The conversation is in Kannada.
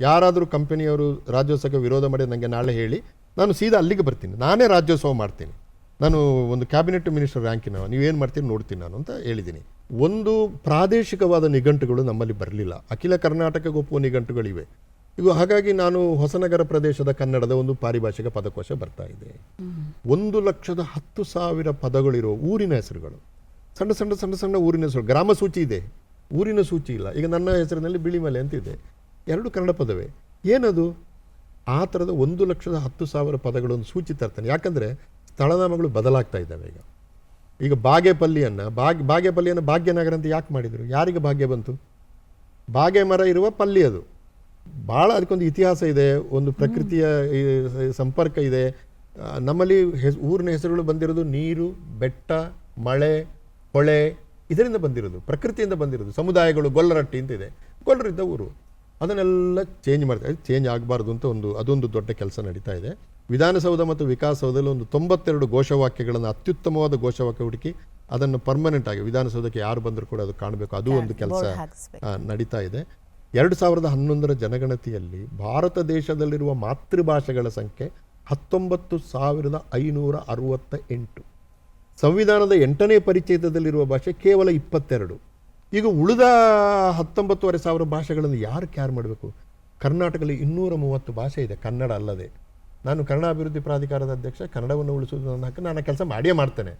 ಯಾರಾದರೂ ಕಂಪನಿಯವರು ರಾಜ್ಯೋತ್ಸವಕ್ಕೆ ವಿರೋಧ ಮಾಡಿ ನನಗೆ ನಾಳೆ ಹೇಳಿ. ನಾನು ಸೀದಾ ಅಲ್ಲಿಗೆ ಬರ್ತೀನಿ. ನಾನೇ ರಾಜ್ಯೋತ್ಸವ ಮಾಡ್ತೀನಿ. ನಾನು ಒಂದು ಕ್ಯಾಬಿನೆಟ್ ಮಿನಿಸ್ಟರ್ ರ್ಯಾಂಕಿನ, ನೀವೇನು ಮಾಡ್ತೀನಿ ನೋಡ್ತೀನಿ ನಾನು ಅಂತ ಹೇಳಿದ್ದೀನಿ. ಒಂದು ಪ್ರಾದೇಶಿಕವಾದ ನಿಘಂಟುಗಳು ನಮ್ಮಲ್ಲಿ ಬರಲಿಲ್ಲ. ಅಖಿಲ ಕರ್ನಾಟಕಕ್ಕೆ ಒಪ್ಪುವ ನಿಘಂಟುಗಳಿವೆ. ಇದು ಹಾಗಾಗಿ ನಾನು ಹೊಸನಗರ ಪ್ರದೇಶದ ಕನ್ನಡದ ಒಂದು ಪಾರಿಭಾಷಿಕ ಪದಕೋಶ ಬರ್ತಾ ಇದೆ. ಒಂದು ಲಕ್ಷದ ಹತ್ತು ಸಾವಿರ ಪದಗಳಿರೋ ಊರಿನ ಹೆಸರುಗಳು. ಸಣ್ಣ ಸಣ್ಣ ಸಣ್ಣ ಸಣ್ಣ ಊರಿನ ಹೆಸರು, ಗ್ರಾಮ ಸೂಚಿ ಇದೆ. ಊರಿನ ಸೂಚಿ ಇಲ್ಲ. ಈಗ ನನ್ನ ಹೆಸರಿನಲ್ಲಿ ಬಿಳಿಮಲೆ ಅಂತ ಇದೆ. ಎರಡು ಕನ್ನಡ ಪದವೇ. ಏನದು? ಆ ಥರದ ಒಂದು ಲಕ್ಷದ ಹತ್ತು ಸಾವಿರ ಪದಗಳನ್ನು ಸೂಚಿ ತರ್ತಾನೆ ಯಾಕಂದರೆ ಸ್ಥಳನಾಮಗಳು ಬದಲಾಗ್ತಾ ಇದ್ದಾವೆ ಈಗ. ಈಗ ಬಾಗೇಪಲ್ಲಿಯನ್ನು ಬಾಗ್ ಬಾಗೇಪಲ್ಲಿಯನ್ನು ಭಾಗ್ಯನಗರ ಅಂತ ಯಾಕೆ ಮಾಡಿದರು? ಯಾರಿಗೆ ಭಾಗ್ಯ ಬಂತು? ಬಾಗೆ ಮರ ಇರುವ ಪಲ್ಲಿ ಅದು. ಭಾಳ ಅದಕ್ಕೊಂದು ಇತಿಹಾಸ ಇದೆ ಒಂದು ಪ್ರಕೃತಿಯ ಸಂಪರ್ಕ ಇದೆ. ನಮ್ಮಲ್ಲಿ ಹೆಸ್ ಊರಿನ ಹೆಸರುಗಳು ಬಂದಿರೋದು ನೀರು ಬೆಟ್ಟ ಮಳೆ ಹೊಳೆ ಇದರಿಂದ ಬಂದಿರೋದು ಪ್ರಕೃತಿಯಿಂದ ಬಂದಿರೋದು ಸಮುದಾಯಗಳು ಗೊಲ್ಲರಟ್ಟಿ ಅಂತ ಇದೆ. ಗೊಲ್ಲರಿದ್ದ ಊರು. ಅದನ್ನೆಲ್ಲ ಚೇಂಜ್ ಮಾಡ್ತಾ ಚೇಂಜ್ ಆಗಬಾರ್ದು ಅಂತ ಒಂದು ಅದೊಂದು ದೊಡ್ಡ ಕೆಲಸ ನಡೀತಾ ಇದೆ. ವಿಧಾನಸೌಧ ಮತ್ತು ವಿಕಾಸಸೌಧದಲ್ಲಿ ಒಂದು ತೊಂಬತ್ತೆರಡು ಘೋಷವಾಕ್ಯಗಳನ್ನು ಅತ್ಯುತ್ತಮವಾದ ಘೋಷವಾಕ್ಯ ಹುಡುಕಿ ಅದನ್ನು ಪರ್ಮನೆಂಟ್ ಆಗಿ ವಿಧಾನಸೌಧಕ್ಕೆ ಯಾರು ಬಂದರೂ ಕೂಡ ಅದು ಕಾಣಬೇಕು. ಅದು ಒಂದು ಕೆಲಸ ನಡೀತಾ ಇದೆ. ಎರಡು ಸಾವಿರದ ಹನ್ನೊಂದರ ಜನಗಣತಿಯಲ್ಲಿ ಭಾರತ ದೇಶದಲ್ಲಿರುವ ಮಾತೃಭಾಷೆಗಳ ಸಂಖ್ಯೆ ಹತ್ತೊಂಬತ್ತು ಸಾವಿರದ ಐನೂರ ಅರವತ್ತ ಎಂಟು. ಸಂವಿಧಾನದ ಎಂಟನೇ ಪರಿಚಯದಲ್ಲಿರುವ ಭಾಷೆ ಕೇವಲ ಇಪ್ಪತ್ತೆರಡು. ಈಗ ಉಳಿದ ಹತ್ತೊಂಬತ್ತುವರೆ ಸಾವಿರ ಭಾಷೆಗಳನ್ನು ಯಾರು ಕ್ಯಾರ್ ಮಾಡಬೇಕು? ಕರ್ನಾಟಕದಲ್ಲಿ ಇನ್ನೂರ ಮೂವತ್ತು ಭಾಷೆ ಇದೆ, ಕನ್ನಡ ಅಲ್ಲದೆ. ನಾನು ಕನ್ನಡ ಅಭಿವೃದ್ಧಿ ಪ್ರಾಧಿಕಾರದ ಅಧ್ಯಕ್ಷ, ಕನ್ನಡವನ್ನು ಉಳಿಸುವುದು ನನ್ನ ನಾನು ಕೆಲಸ ಮಾಡಿಯೇ ಮಾಡ್ತೇನೆ.